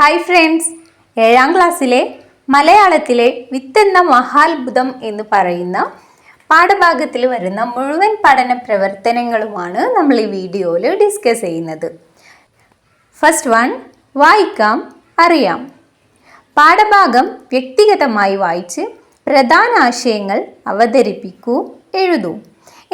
Hi friends ഏഴാം ക്ലാസ്സിലെ മലയാളത്തിലെ വിത്തെന്ന മഹാത്ഭുതം എന്ന് പറയുന്ന പാഠഭാഗത്തിൽ വരുന്ന മുഴുവൻ പഠന പ്രവർത്തനങ്ങളുമാണ് നമ്മൾ ഈ വീഡിയോയിൽ ഡിസ്കസ് ചെയ്യുന്നത്. ഫസ്റ്റ് വൺ വായിക്കാം അറിയാം. പാഠഭാഗം വ്യക്തിഗതമായി വായിച്ച് പ്രധാന ആശയങ്ങൾ അവതരിപ്പിക്കൂ എഴുതൂ.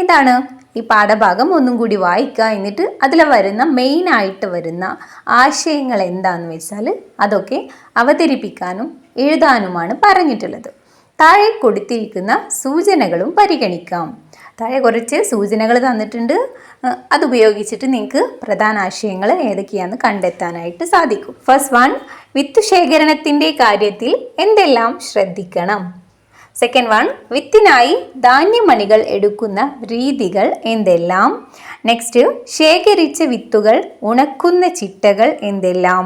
ഇതാണ് ഈ പാഠഭാഗം ഒന്നും കൂടി വായിക്കുക. എന്നിട്ട് അതിൽ വരുന്ന മെയിനായിട്ട് വരുന്ന ആശയങ്ങൾ എന്താണെന്ന് വെച്ചാൽ അതൊക്കെ അവതരിപ്പിക്കാനും എഴുതാനുമാണ് പറഞ്ഞിട്ടുള്ളത്. താഴെ കൊടുത്തിരിക്കുന്ന സൂചനകളും പരിഗണിക്കാം. താഴെ കുറച്ച് സൂചനകൾ തന്നിട്ടുണ്ട്. അത് അതുപയോഗിച്ചിട്ട് നിങ്ങൾക്ക് പ്രധാന ആശയങ്ങൾ ഏതൊക്കെയാണെന്ന് കണ്ടെത്താനായിട്ട് സാധിക്കും. ഫസ്റ്റ് വൺ വിത്ത് ശേഖരണത്തിന്റെ കാര്യത്തിൽ എന്തെല്ലാം ശ്രദ്ധിക്കണം? സെക്കൻഡ് വൺ വിത്തിനായി ധാന്യമണികൾ എടുക്കുന്ന രീതികൾ എന്തെല്ലാം? നെക്സ്റ്റ് ശേഖരിച്ച വിത്തുകൾ ഉണക്കുന്ന ചിട്ടകൾ എന്തെല്ലാം?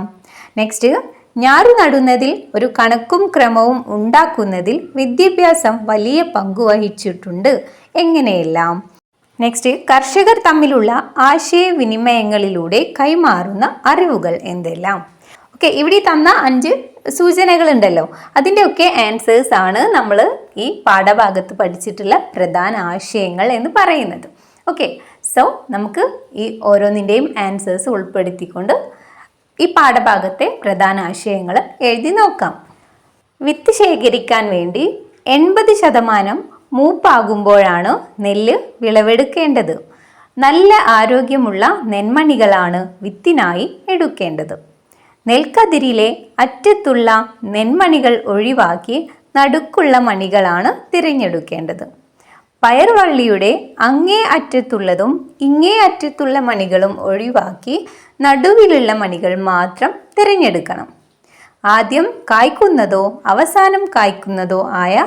നെക്സ്റ്റ് ഞാറു നടുന്നതിൽ ഒരു കണക്കും ക്രമവും ഉണ്ടാക്കുന്നതിൽ വിദ്യാഭ്യാസം വലിയ പങ്ക് വഹിച്ചിട്ടുണ്ട്. എങ്ങനെയെല്ലാം? നെക്സ്റ്റ് കർഷകർ തമ്മിലുള്ള ആശയവിനിമയങ്ങളിലൂടെ കൈമാറുന്ന അറിവുകൾ എന്തെല്ലാം? ഓക്കെ ഇവിടെ തന്ന അഞ്ച് സൂചനകളുണ്ടല്ലോ. അതിന്റെയൊക്കെ ആൻസേഴ്സ് ആണ് നമ്മൾ ഈ പാഠഭാഗത്ത് പഠിച്ചിട്ടുള്ള പ്രധാന ആശയങ്ങൾ എന്ന് പറയുന്നത്. ഓക്കെ സോ നമുക്ക് ഈ ഓരോന്നിന്റെയും ആൻസേഴ്സ് ഉൾപ്പെടുത്തിക്കൊണ്ട് ഈ പാഠഭാഗത്തെ പ്രധാന ആശയങ്ങൾ എഴുതി നോക്കാം. വിത്ത് ശേഖരിക്കാൻ വേണ്ടി എൺപത് ശതമാനം മൂപ്പാകുമ്പോഴാണ് നെല്ല് വിളവെടുക്കേണ്ടത്. നല്ല ആരോഗ്യമുള്ള നെന്മണികളാണ് വിത്തിനായി എടുക്കേണ്ടത്. നെൽക്കതിരിലെ അറ്റത്തുള്ള നെന്മണികൾ ഒഴിവാക്കി നടുക്കുള്ള മണികളാണ് തിരഞ്ഞെടുക്കേണ്ടത്. പയർവള്ളിയുടെ അങ്ങേ അറ്റത്തുള്ളതും ഇങ്ങേ അറ്റത്തുള്ള മണികളും ഒഴിവാക്കി നടുവിലുള്ള മണികൾ മാത്രം തിരഞ്ഞെടുക്കണം. ആദ്യം കായ്ക്കുന്നതോ അവസാനം കായ്ക്കുന്നതോ ആയ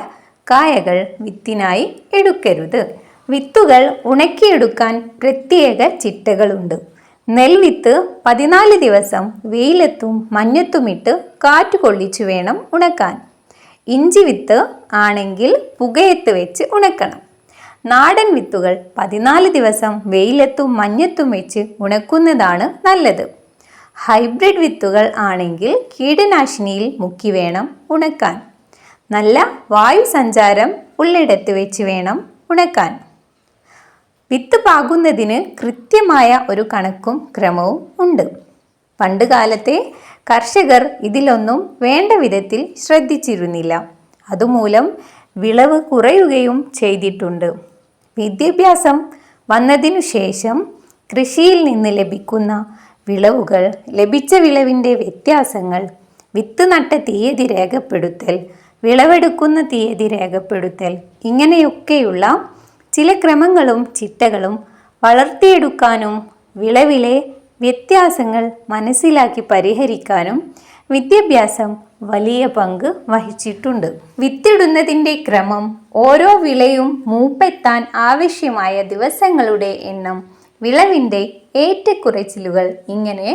കായകൾ വിത്തിനായി എടുക്കരുത്. വിത്തുകൾ ഉണക്കിയെടുക്കാൻ പ്രത്യേക ചിട്ടകളുണ്ട്. നെൽവിത്ത് പതിനാല് ദിവസം വെയിലത്തും മഞ്ഞത്തുമിട്ട് കാറ്റ് കൊള്ളിച്ചു വേണം ഉണക്കാൻ. ഇഞ്ചി വിത്ത് ആണെങ്കിൽ പുകയത്ത് വെച്ച് ഉണക്കണം. നാടൻ വിത്തുകൾ പതിനാല് ദിവസം വെയിലത്തും മഞ്ഞത്തും വെച്ച് ഉണക്കുന്നതാണ് നല്ലത്. ഹൈബ്രിഡ് വിത്തുകൾ ആണെങ്കിൽ കീടനാശിനിയിൽ മുക്കി വേണം ഉണക്കാൻ. നല്ല വായു സഞ്ചാരം ഉള്ളിടത്ത് വെച്ച് വേണം ഉണക്കാൻ. വിത്ത് പാകുന്നതിന് കൃത്യമായ ഒരു കണക്കും ക്രമവും ഉണ്ട്. പണ്ടുകാലത്തെ കർഷകർ ഇതിലൊന്നും വേണ്ട വിധത്തിൽ ശ്രദ്ധിച്ചിരുന്നില്ല. അതുമൂലം വിളവ് കുറയുകയും ചെയ്തിട്ടുണ്ട്. വിദ്യാഭ്യാസം വന്നതിനു ശേഷം കൃഷിയിൽ നിന്ന് ലഭിക്കുന്ന വിളവുകൾ ലഭിച്ച വിളവിന്റെ വ്യത്യാസങ്ങൾ വിത്ത് നട്ട തീയതി രേഖപ്പെടുത്തൽ വിളവെടുക്കുന്ന തീയതി രേഖപ്പെടുത്തൽ ഇങ്ങനെയൊക്കെയുള്ള ചില ക്രമങ്ങളും ചിട്ടകളും വളർത്തിയെടുക്കാനും വിളവിലെ വ്യത്യാസങ്ങൾ മനസ്സിലാക്കി പരിഹരിക്കാനും വിദ്യാഭ്യാസം വലിയ പങ്ക് വഹിച്ചിട്ടുണ്ട്. വിത്തിടുന്നതിന്റെ ക്രമം ഓരോ വിളയും മൂപ്പെത്താൻ ആവശ്യമായ ദിവസങ്ങളുടെ എണ്ണം വിളവിന്റെ ഏറ്റക്കുറച്ചിലുകൾ ഇങ്ങനെ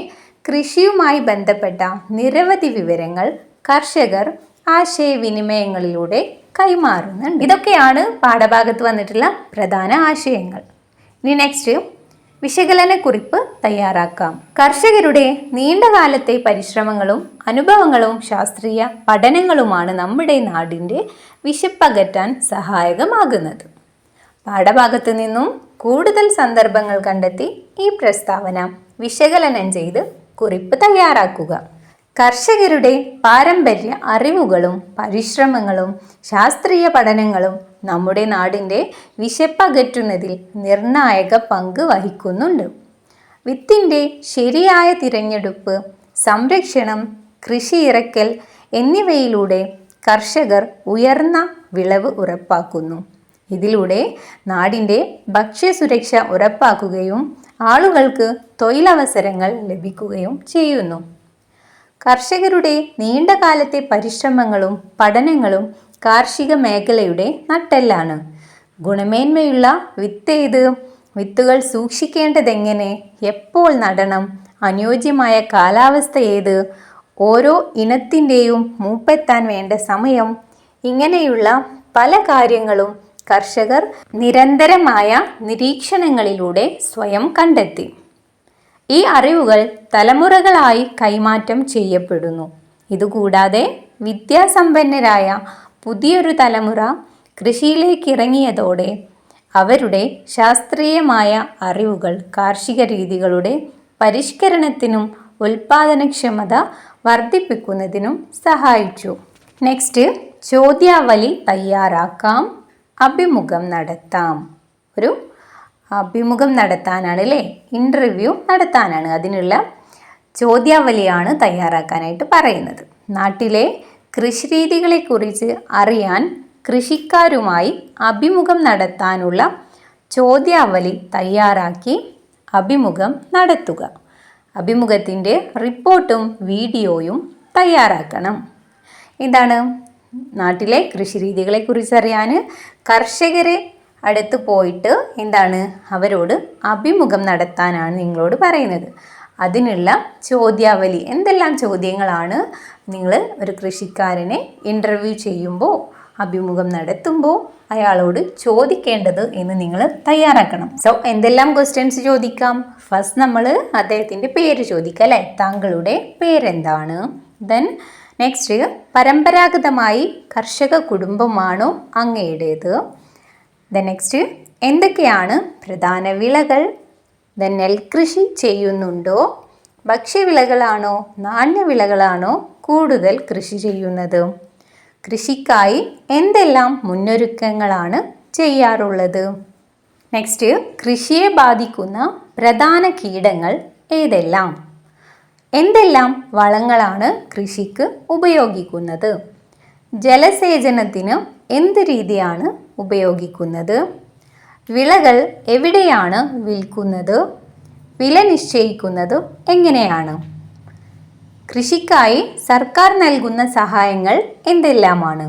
കൃഷിയുമായി ബന്ധപ്പെട്ട നിരവധി വിവരങ്ങൾ കർഷകർ ആശയവിനിമയങ്ങളിലൂടെ കൈമാറുന്നുണ്ട്. ഇതൊക്കെയാണ് പാഠഭാഗത്ത് വന്നിട്ടുള്ള പ്രധാന ആശയങ്ങൾ. ഇനി നെക്സ്റ്റ് വിശകലന കുറിപ്പ് തയ്യാറാക്കാം. കർഷകരുടെ നീണ്ടകാലത്തെ പരിശ്രമങ്ങളും അനുഭവങ്ങളും ശാസ്ത്രീയ പഠനങ്ങളുമാണ് നമ്മുടെ നാടിന്റെ വിശപ്പകറ്റാൻ സഹായകമാകുന്നത്. പാഠഭാഗത്ത് നിന്നും കൂടുതൽ സന്ദർഭങ്ങൾ കണ്ടെത്തി ഈ പ്രസ്താവന വിശകലനം ചെയ്ത് കുറിപ്പ് തയ്യാറാക്കുക. കർഷകരുടെ പാരമ്പര്യ അറിവുകളും പരിശ്രമങ്ങളും ശാസ്ത്രീയ പഠനങ്ങളും നമ്മുടെ നാടിന്റെ വിശപ്പകറ്റുന്നതിൽ നിർണായക പങ്ക് വഹിക്കുന്നുണ്ട്. വിത്തിന്റെ ശരിയായ തിരഞ്ഞെടുപ്പ് സംരക്ഷണം കൃഷി ഇറക്കൽ എന്നിവയിലൂടെ കർഷകർ ഉയർന്ന വിളവ് ഉറപ്പാക്കുന്നു. ഇതിലൂടെ നാടിന്റെ ഭക്ഷ്യസുരക്ഷ ഉറപ്പാക്കുകയും ആളുകൾക്ക് തൊഴിലവസരങ്ങൾ ലഭിക്കുകയും ചെയ്യുന്നു. കർഷകരുടെ നീണ്ടകാലത്തെ പരിശ്രമങ്ങളും പഠനങ്ങളും കാർഷിക മേഖലയുടെ നട്ടെല്ലാണ്. ഗുണമേന്മയുള്ള വിത്ത് ഏത്? വിത്തുകൾ സൂക്ഷിക്കേണ്ടതെങ്ങനെ? എപ്പോൾ നടണം? അനുയോജ്യമായ കാലാവസ്ഥ ഏത്? ഓരോ ഇനത്തിന്റെയും മൂപ്പെത്താൻ വേണ്ട സമയം? ഇങ്ങനെയുള്ള പല കാര്യങ്ങളും കർഷകർ നിരന്തരമായ നിരീക്ഷണങ്ങളിലൂടെ സ്വയം കണ്ടെത്തി. ഈ അറിവുകൾ തലമുറകളായി കൈമാറ്റം ചെയ്യപ്പെടുന്നു. ഇതുകൂടാതെ വിദ്യാസമ്പന്നരായ പുതിയൊരു തലമുറ കൃഷിയിലേക്ക് ഇറങ്ങിയതോടെ അവരുടെ ശാസ്ത്രീയമായ അറിവുകൾ കാർഷിക രീതികളുടെ പരിഷ്കരണത്തിനും ഉൽപാദനക്ഷമത വർദ്ധിപ്പിക്കുന്നതിനും സഹായിച്ചു. നെക്സ്റ്റ് ചോദ്യാവലി തയ്യാറാക്കാം അഭിമുഖം നടത്താം. ഒരു അഭിമുഖം നടത്താനാണ് അല്ലേ ഇന്റർവ്യൂ നടത്താനാണ്. അതിനുള്ള ചോദ്യാവലിയാണ് തയ്യാറാക്കാനായിട്ട് പറയുന്നത്. നാട്ടിലെ കൃഷിരീതികളെക്കുറിച്ച് അറിയാൻ കൃഷിക്കാരുമായി അഭിമുഖം നടത്താനുള്ള ചോദ്യാവലി തയ്യാറാക്കി അഭിമുഖം നടത്തുക. അഭിമുഖത്തിന്റെ റിപ്പോർട്ടും വീഡിയോയും തയ്യാറാക്കണം. ഇതാണ് നാട്ടിലെ കൃഷിരീതികളെക്കുറിച്ച് അറിയാൻ കർഷകരെ അടുത്ത് പോയിട്ട് എന്താണ് അവരോട് അഭിമുഖം നടത്താനാണ് നിങ്ങളോട് പറയുന്നത്. അതിനുള്ള ചോദ്യാവലി എന്തെല്ലാം ചോദ്യങ്ങളാണ് നിങ്ങൾ ഒരു കൃഷിക്കാരനെ ഇന്റർവ്യൂ ചെയ്യുമ്പോൾ അഭിമുഖം നടത്തുമ്പോൾ അയാളോട് ചോദിക്കേണ്ടത് എന്ന് നിങ്ങൾ തയ്യാറാക്കണം. സോ എന്തെല്ലാം ക്വസ്റ്റ്യൻസ് ചോദിക്കാം? ഫസ്റ്റ് നമ്മൾ അദ്ദേഹത്തിന്റെ പേര് ചോദിക്കുക അല്ലേ? താങ്കളുടെ പേരെന്താണ്? ദെൻ നെക്സ്റ്റ് പരമ്പരാഗതമായി കർഷക കുടുംബമാണോ അങ്ങയുടേത്? ദെൻ നെക്സ്റ്റ് എന്തൊക്കെയാണ് പ്രധാന വിളകൾ? ദെൻ നെൽകൃഷി ചെയ്യുന്നുണ്ടോ? ഭക്ഷ്യവിളകളാണോ? നാണ്യവിളകളാണോ കൂടുതൽ കൃഷി ചെയ്യുന്നത്? കൃഷിക്കായി എന്തെല്ലാം മുന്നൊരുക്കങ്ങളാണ് ചെയ്യാറുള്ളത്? നെക്സ്റ്റ് കൃഷിയെ ബാധിക്കുന്ന പ്രധാന കീടങ്ങൾ ഏതെല്ലാം? എന്തെല്ലാം വളങ്ങളാണ് കൃഷിക്ക് ഉപയോഗിക്കുന്നത്? ജലസേചനത്തിന് എന്ത് രീതിയാണ് ഉപയോഗിക്കുന്നത്. വിളകൾ എവിടെയാണ് വിൽക്കുന്നത്? വില നിശ്ചയിക്കുന്നത് എങ്ങനെയാണ്? കൃഷിക്കായി സർക്കാർ നൽകുന്ന സഹായങ്ങൾ എന്തെല്ലാമാണ്?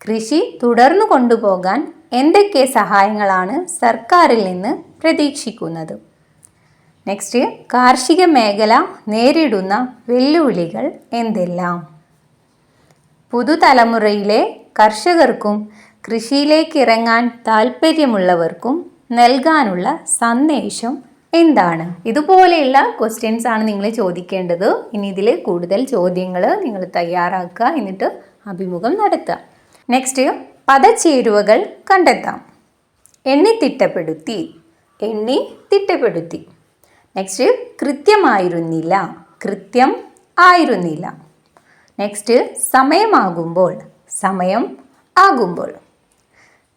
കൃഷി തുടർന്നു കൊണ്ടുപോകാൻ എന്തൊക്കെ സഹായങ്ങളാണ് സർക്കാരിൽ നിന്ന് പ്രതീക്ഷിക്കുന്നത്? നെക്സ്റ്റ് കാർഷിക മേഖല നേരിടുന്ന വെല്ലുവിളികൾ എന്തെല്ലാം? പുതുതലമുറയിലെ കർഷകർക്കും കൃഷിയിലേക്ക് ഇറങ്ങാൻ താല്പര്യമുള്ളവർക്കും നൽകാനുള്ള സന്ദേശം എന്താണ്? ഇതുപോലെയുള്ള ക്വസ്റ്റ്യൻസ് ആണ് നിങ്ങൾ ചോദിക്കേണ്ടത്. ഇനി ഇതിൽ കൂടുതൽ ചോദ്യങ്ങൾ നിങ്ങൾ തയ്യാറാക്കുക എന്നിട്ട് അഭിമുഖം നടത്തുക. നെക്സ്റ്റ് പദച്ചേരുവകൾ കണ്ടെത്താം. എണ്ണി തിട്ടപ്പെടുത്തി എണ്ണി തിട്ടപ്പെടുത്തി. നെക്സ്റ്റ് കൃത്യമായിരുന്നില്ല കൃത്യം ആയിരുന്നില്ല. നെക്സ്റ്റ് സമയമാകുമ്പോൾ സമയം ആകുമ്പോൾ.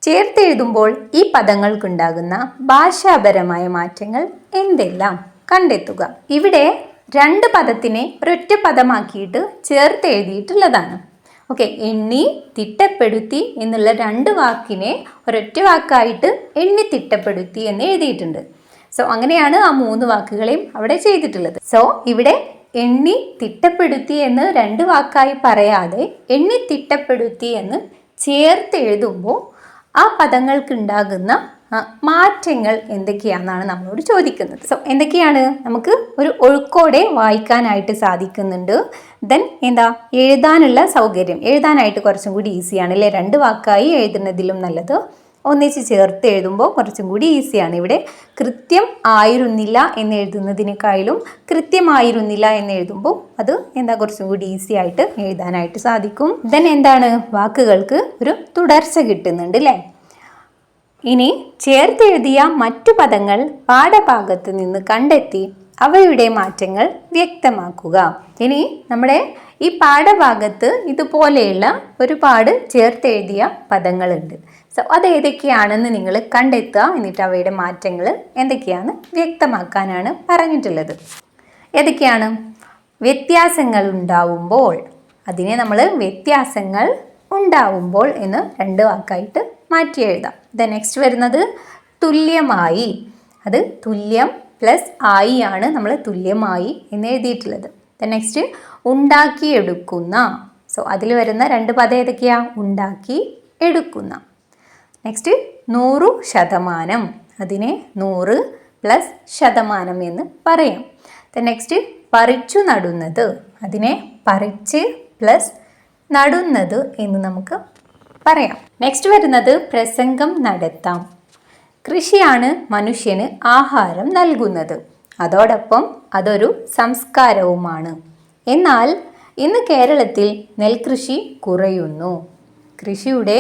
ചേർത്തെഴുതുമ്പോൾ ഈ പദങ്ങൾക്കുണ്ടാകുന്ന ഭാഷാപരമായ മാറ്റങ്ങൾ എന്തെല്ലാം? കണ്ടെത്തുക. ഇവിടെ രണ്ട് പദത്തിനെ ഒരൊറ്റ പദമാക്കിയിട്ട് ചേർത്ത് എഴുതിയിട്ടുള്ളതാണ് ഓക്കെ എണ്ണി തിട്ടപ്പെടുത്തി എന്നുള്ള രണ്ട് വാക്കിനെ ഒരൊറ്റ വാക്കായിട്ട് എണ്ണി തിട്ടപ്പെടുത്തി എന്ന് എഴുതിയിട്ടുണ്ട്. സോ അങ്ങനെയാണ് ആ മൂന്ന് വാക്കുകളെയും അവിടെ ചെയ്തിട്ടുള്ളത്. സോ ഇവിടെ എണ്ണി തിട്ടപ്പെടുത്തി എന്ന് രണ്ട് വാക്കായി പറയാതെ എണ്ണി തിട്ടപ്പെടുത്തി എന്ന് ചേർത്ത് എഴുതുമ്പോൾ ആ പദങ്ങൾക്ക് ഉണ്ടാകുന്ന മാറ്റങ്ങൾ എന്തൊക്കെയാണെന്നാണ് നമ്മളോട് ചോദിക്കുന്നത്. സോ എന്തൊക്കെയാണ് നമുക്ക് ഒരു ഒഴുക്കോടെ വായിക്കാനായിട്ട് സാധിക്കുന്നുണ്ട്? ദെൻ എന്താ? എഴുതാനുള്ള സൗകര്യം. എഴുതാനായിട്ട് കുറച്ചും കൂടി ഈസിയാണ് അല്ലേ? രണ്ട് വാക്കായി എഴുതുന്നതിലും നല്ലത്. ഒന്നിച്ച് ചേർത്ത് എഴുതുമ്പോൾ കുറച്ചും കൂടി ഈസിയാണ്. ഇവിടെ കൃത്യം ആയിരുന്നില്ല എന്ന് എഴുതുന്നതിനേക്കാളും കൃത്യമായിരുന്നില്ല എന്ന് എഴുതുമ്പോൾ അത് എന്താ? കുറച്ചും കൂടി ഈസി ആയിട്ട് എഴുതാനായിട്ട് സാധിക്കും. ദെൻ എന്താണ്? വാക്കുകൾക്ക് ഒരു തുടർച്ച കിട്ടുന്നുണ്ട് അല്ലേ? ഇനി ചേർത്തെഴുതിയ മറ്റു പദങ്ങൾ പാഠഭാഗത്ത് നിന്ന് കണ്ടെത്തി അവയുടെ മാറ്റങ്ങൾ വ്യക്തമാക്കുക. ഇനി നമ്മുടെ ഈ പാഠഭാഗത്ത് ഇതുപോലെയുള്ള ഒരുപാട് ചേർത്തെഴുതിയ പദങ്ങളുണ്ട്. സോ അത് ഏതൊക്കെയാണെന്ന് നിങ്ങൾ കണ്ടെത്തുക. എന്നിട്ട് അവയുടെ മാറ്റങ്ങൾ എന്തൊക്കെയാണ് വ്യക്തമാക്കാനാണ് പറഞ്ഞിട്ടുള്ളത്. ഏതൊക്കെയാണ്? വ്യത്യാസങ്ങൾ ഉണ്ടാവുമ്പോൾ അതിനെ നമ്മൾ വ്യത്യാസങ്ങൾ ഉണ്ടാവുമ്പോൾ എന്ന് രണ്ട് വാക്കായിട്ട് മാറ്റി എഴുതാം. ദ നെക്സ്റ്റ് വരുന്നത് തുല്യമായി. അത് തുല്യം പ്ലസ് ആയി ആണ് നമ്മൾ തുല്യമായി എന്ന് എഴുതിയിട്ടുള്ളത്. The next ഉണ്ടാക്കിയെടുക്കുന്ന. സോ അതിൽ വരുന്ന രണ്ട് പദം ഏതൊക്കെയാണ് ഉണ്ടാക്കി എടുക്കുന്ന. നെക്സ്റ്റ് നൂറു ശതമാനം. അതിനെ നൂറ് പ്ലസ് ശതമാനം എന്ന് പറയാം. ദ നെക്സ്റ്റ് പറിച്ചു നടുന്നത്. അതിനെ പറിച്ച് പ്ലസ് നടുന്നത് എന്ന് നമുക്ക് പറയാം. നെക്സ്റ്റ് വരുന്നത് പ്രസംഗം നടത്താം. കൃഷിയാണ് മനുഷ്യന് ആഹാരം നൽകുന്നത്. അതോടൊപ്പം അതൊരു സംസ്കാരവുമാണ്. എന്നാൽ ഇന്ന് കേരളത്തിൽ നെൽകൃഷി കുറയുന്നു. കൃഷിയുടെ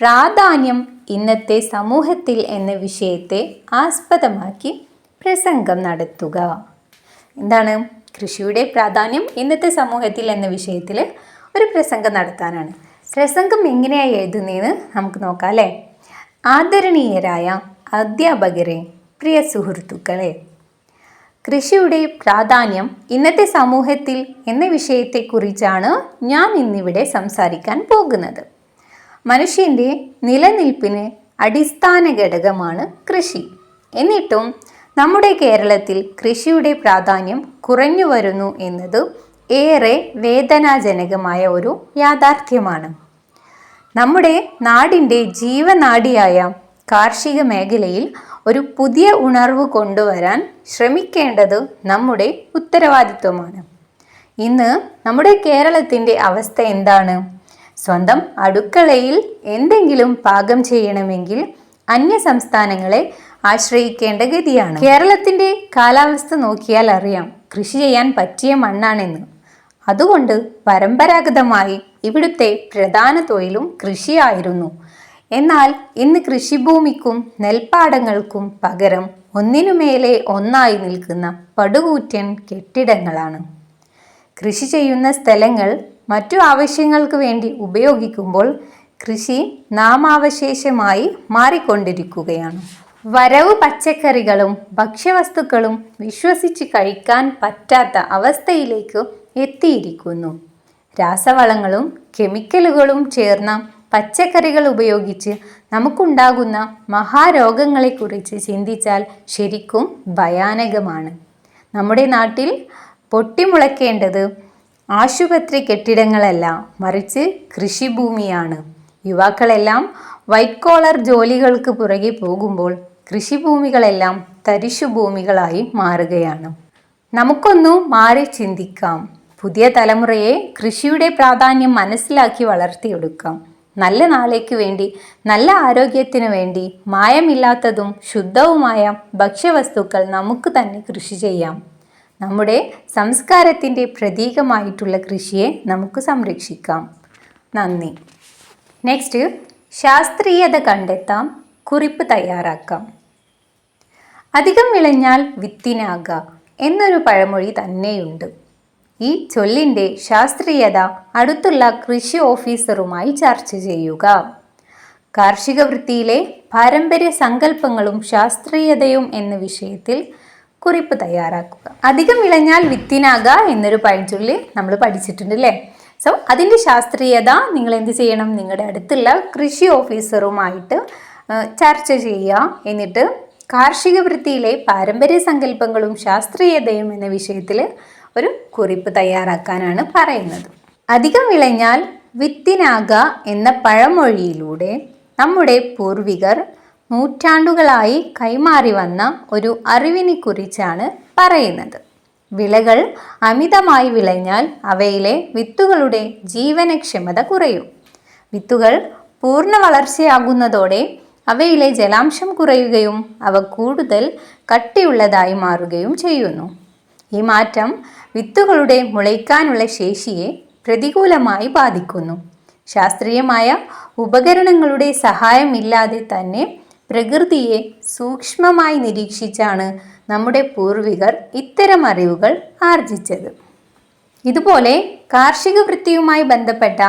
പ്രാധാന്യം ഇന്നത്തെ സമൂഹത്തിൽ എന്ന വിഷയത്തെ ആസ്പദമാക്കി പ്രസംഗം നടത്തുക. എന്താണ്? കൃഷിയുടെ പ്രാധാന്യം ഇന്നത്തെ സമൂഹത്തിൽ എന്ന വിഷയത്തിൽ ഒരു പ്രസംഗം നടത്താനാണ്. പ്രസംഗം എങ്ങനെയായി എഴുതുന്നതെന്ന് നമുക്ക് നോക്കാം അല്ലേ? ആദരണീയരായ അധ്യാപകരെ പ്രിയ സുഹൃത്തുക്കളെ കൃഷിയുടെ പ്രാധാന്യം ഇന്നത്തെ സമൂഹത്തിൽ എന്ന വിഷയത്തെക്കുറിച്ചാണ് ഞാൻ ഇന്നിവിടെ സംസാരിക്കാൻ പോകുന്നത്. മനുഷ്യന്റെ നിലനിൽപ്പിന് അടിസ്ഥാന ഘടകമാണ് കൃഷി. എന്നിട്ടും നമ്മുടെ കേരളത്തിൽ കൃഷിയുടെ പ്രാധാന്യം കുറഞ്ഞു വരുന്നു എന്നത് ഏറെ വേദനാജനകമായ ഒരു യാഥാർത്ഥ്യമാണ്. നമ്മുടെ നാടിന്റെ ജീവനാടിയായ കാർഷിക മേഖലയിൽ ഒരു പുതിയ ഉണർവ് കൊണ്ടുവരാൻ ശ്രമിക്കേണ്ടത് നമ്മുടെ ഉത്തരവാദിത്വമാണ്. ഇന്ന് നമ്മുടെ കേരളത്തിന്റെ അവസ്ഥ എന്താണ്? സ്വന്തം അടുക്കളയിൽ എന്തെങ്കിലും പാകം ചെയ്യണമെങ്കിൽ അന്യ സംസ്ഥാനങ്ങളെ ആശ്രയിക്കേണ്ട ഗതിയാണ്. കേരളത്തിന്റെ കാലാവസ്ഥ നോക്കിയാൽ അറിയാം. കൃഷി ചെയ്യാൻ പറ്റിയ മണ്ണാണെന്ന്. അതുകൊണ്ട് പരമ്പരാഗതമായി ഇവിടുത്തെ പ്രധാന തൊഴിലും കൃഷിയായിരുന്നു. എന്നാൽ ഇന്ന് കൃഷിഭൂമിക്കും നെൽപ്പാടങ്ങൾക്കും പകരം ഒന്നിനുമേലെ ഒന്നായി നിൽക്കുന്ന പടുകൂറ്റൻ കെട്ടിടങ്ങളാണ്. കൃഷി ചെയ്യുന്ന സ്ഥലങ്ങൾ മറ്റു ആവശ്യങ്ങൾക്ക് വേണ്ടി ഉപയോഗിക്കുമ്പോൾ കൃഷി നാമാവശേഷമായി മാറിക്കൊണ്ടിരിക്കുകയാണ്. വരവ് പച്ചക്കറികളും ഭക്ഷ്യവസ്തുക്കളും വിശ്വസിച്ച് കഴിക്കാൻ പറ്റാത്ത അവസ്ഥയിലേക്ക് എത്തിയിരിക്കുന്നു. രാസവളങ്ങളും കെമിക്കലുകളും ചേർന്ന പച്ചക്കറികൾ ഉപയോഗിച്ച് നമുക്കുണ്ടാകുന്ന മഹാരോഗങ്ങളെക്കുറിച്ച് ചിന്തിച്ചാൽ ശരിക്കും ഭയാനകമാണ്. നമ്മുടെ നാട്ടിൽ പൊട്ടിമുളയ്ക്കേണ്ടത് ആശുപത്രി കെട്ടിടങ്ങളല്ല മറിച്ച് കൃഷിഭൂമിയാണ്. യുവാക്കളെല്ലാം വൈറ്റ് കോളർ ജോലികൾക്ക് പുറകെ പോകുമ്പോൾ കൃഷിഭൂമികളെല്ലാം തരിശുഭൂമികളായി മാറുകയാണ്. നമുക്കൊന്നു മാറി ചിന്തിക്കാം. പുതിയ തലമുറയെ കൃഷിയുടെ പ്രാധാന്യം മനസ്സിലാക്കി വളർത്തിയെടുക്കാം. നല്ല നാളേക്ക് വേണ്ടി നല്ല ആരോഗ്യത്തിന് വേണ്ടി മായമില്ലാത്തതും ശുദ്ധവുമായ ഭക്ഷ്യവസ്തുക്കൾ നമുക്ക് തന്നെ കൃഷി ചെയ്യാം. നമ്മുടെ സംസ്കാരത്തിന്റെ പ്രതീകമായിട്ടുള്ള കൃഷിയെ നമുക്ക് സംരക്ഷിക്കാം. നന്ദി. നെക്സ്റ്റ് ശാസ്ത്രീയത കണ്ടെത്താം കുറിപ്പ് തയ്യാറാക്കാം. അധികം വിളഞ്ഞാൽ വിത്തിനാക എന്നൊരു പഴമൊഴി തന്നെയുണ്ട്. ഈ ചൊല്ലിന്റെ ശാസ്ത്രീയത അടുത്തുള്ള കൃഷി ഓഫീസറുമായി ചർച്ച ചെയ്യുക. കാർഷിക വൃത്തിയിലെ പാരമ്പര്യ സങ്കല്പങ്ങളും ശാസ്ത്രീയതയും എന്ന വിഷയത്തിൽ കുറിപ്പ് തയ്യാറാക്കുക. അധികം വിളഞ്ഞാൽ വിത്തിനാക എന്നൊരു പഴഞ്ചൊല്ലി നമ്മൾ പഠിച്ചിട്ടുണ്ട് അല്ലേ സോ അതിന്റെ ശാസ്ത്രീയത നിങ്ങൾ എന്ത് ചെയ്യണം? നിങ്ങളുടെ അടുത്തുള്ള കൃഷി ഓഫീസറുമായിട്ട് ചർച്ച ചെയ്യുക. എന്നിട്ട് കാർഷിക വൃത്തിയിലെ പാരമ്പര്യ സങ്കല്പങ്ങളും ശാസ്ത്രീയതയും എന്ന വിഷയത്തിൽ ഒരു കുറിപ്പ് തയ്യാറാക്കാനാണ് പറയുന്നത്. അധികം വിളഞ്ഞാൽ വിത്തിനാക എന്ന പഴമൊഴിയിലൂടെ നമ്മുടെ പൂർവികർ നൂറ്റാണ്ടുകളായി കൈമാറി വന്ന ഒരു അറിവിനെ കുറിച്ചാണ് പറയുന്നത്. വിളകൾ അമിതമായി വിളഞ്ഞാൽ അവയിലെ വിത്തുകളുടെ ജീവനക്ഷമത കുറയും. വിത്തുകൾ പൂർണ വളർച്ചയാകുന്നതോടെ അവയിലെ ജലാംശം കുറയുകയും അവ കൂടുതൽ കട്ടിയുള്ളതായി മാറുകയും ചെയ്യുന്നു. ഈ മാറ്റം വിത്തുകളുടെ മുളയ്ക്കാനുള്ള ശേഷിയെ പ്രതികൂലമായി ബാധിക്കുന്നു. ശാസ്ത്രീയമായ ഉപകരണങ്ങളുടെ സഹായമില്ലാതെ തന്നെ പ്രകൃതിയെ സൂക്ഷ്മമായി നിരീക്ഷിച്ചാണ് നമ്മുടെ പൂർവികർ ഇത്തരം അറിവുകൾ ആർജിച്ചത്. ഇതുപോലെ കാർഷിക വൃത്തിയുമായി ബന്ധപ്പെട്ട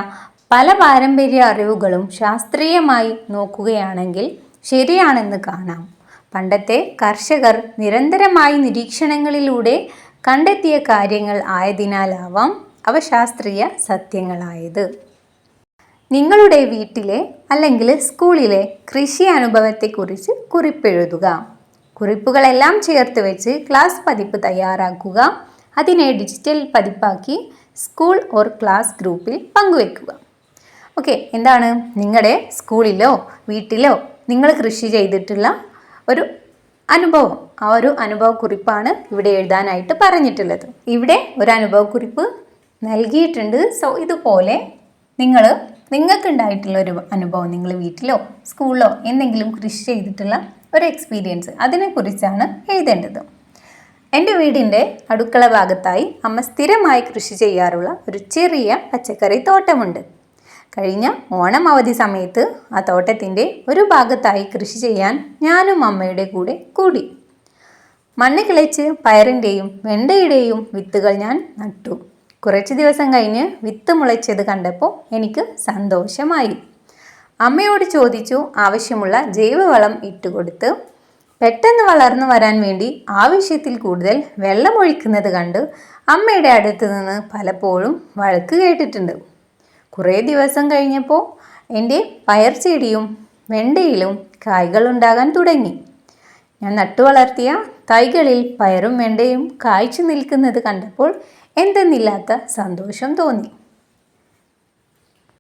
പല പാരമ്പര്യ അറിവുകളും ശാസ്ത്രീയമായി നോക്കുകയാണെങ്കിൽ ശരിയാണെന്ന് കാണാം. പണ്ടത്തെ കർഷകർ നിരന്തരമായി നിരീക്ഷണങ്ങളിലൂടെ കണ്ടെത്തിയ കാര്യങ്ങൾ ആയതിനാലാവാം അവ ശാസ്ത്രീയ സത്യങ്ങളായത്. നിങ്ങളുടെ വീട്ടിലെ അല്ലെങ്കിൽ സ്കൂളിലെ കൃഷി അനുഭവത്തെക്കുറിച്ച് കുറിപ്പെഴുതുക. കുറിപ്പുകളെല്ലാം ചേർത്ത് വെച്ച് ക്ലാസ് പതിപ്പ് തയ്യാറാക്കുക. അതിനെ ഡിജിറ്റൽ പതിപ്പാക്കി സ്കൂൾ ഓർ ക്ലാസ് ഗ്രൂപ്പിൽ പങ്കുവെക്കുക. ഓക്കെ എന്താണ്? നിങ്ങളുടെ സ്കൂളിലോ വീട്ടിലോ നിങ്ങൾ കൃഷി ചെയ്തിട്ടുള്ള ഒരു അനുഭവം. ആ ഒരു അനുഭവക്കുറിപ്പാണ് ഇവിടെ എഴുതാനായിട്ട് പറഞ്ഞിട്ടുള്ളത്. ഇവിടെ ഒരു അനുഭവക്കുറിപ്പ് നൽകിയിട്ടുണ്ട്. സോ ഇതുപോലെ നിങ്ങൾ നിങ്ങൾക്കുണ്ടായിട്ടുള്ള ഒരു അനുഭവം നിങ്ങൾ വീട്ടിലോ സ്കൂളിലോ എന്തെങ്കിലും കൃഷി ചെയ്തിട്ടുള്ള ഒരു എക്സ്പീരിയൻസ് അതിനെക്കുറിച്ചാണ് എഴുതേണ്ടത്. എന്റെ വീടിന്റെ അടുക്കള ഭാഗത്തായി അമ്മ സ്ഥിരമായി കൃഷി ചെയ്യാറുള്ള ഒരു ചെറിയ പച്ചക്കറി തോട്ടമുണ്ട്. കഴിഞ്ഞ ഓണം അവധി സമയത്ത് ആ തോട്ടത്തിന്റെ ഒരു ഭാഗത്തായി കൃഷി ചെയ്യാൻ ഞാനും അമ്മയുടെ കൂടെ കൂടി. മണ്ണ് കിളച്ച് പയറിന്റെയും വെണ്ടയുടെയും വിത്തുകൾ ഞാൻ നട്ടു. കുറച്ച് ദിവസം കഴിഞ്ഞ് വിത്ത് മുളച്ചത് കണ്ടപ്പോൾ എനിക്ക് സന്തോഷമായി. അമ്മയോട് ചോദിച്ചു ആവശ്യമുള്ള ജൈവവളം ഇട്ടുകൊടുത്ത്. പെട്ടെന്ന് വളർന്നു വരാൻ വേണ്ടി ആവശ്യത്തിൽ കൂടുതൽ വെള്ളമൊഴിക്കുന്നത് കണ്ട് അമ്മയുടെ അടുത്ത് നിന്ന് പലപ്പോഴും വഴക്ക് കേട്ടിട്ടുണ്ട്. കുറേ ദിവസം കഴിഞ്ഞപ്പോൾ എന്റെ പയർ ചെടിയും വെണ്ടയിലും കായ്കൾ ഉണ്ടാകാൻ തുടങ്ങി. ഞാൻ നട്ടു വളർത്തിയ തൈകളിൽ പയറും വെണ്ടയും കായ്ച്ചു നിൽക്കുന്നത് കണ്ടപ്പോൾ എന്തെന്നില്ലാത്ത സന്തോഷം തോന്നി.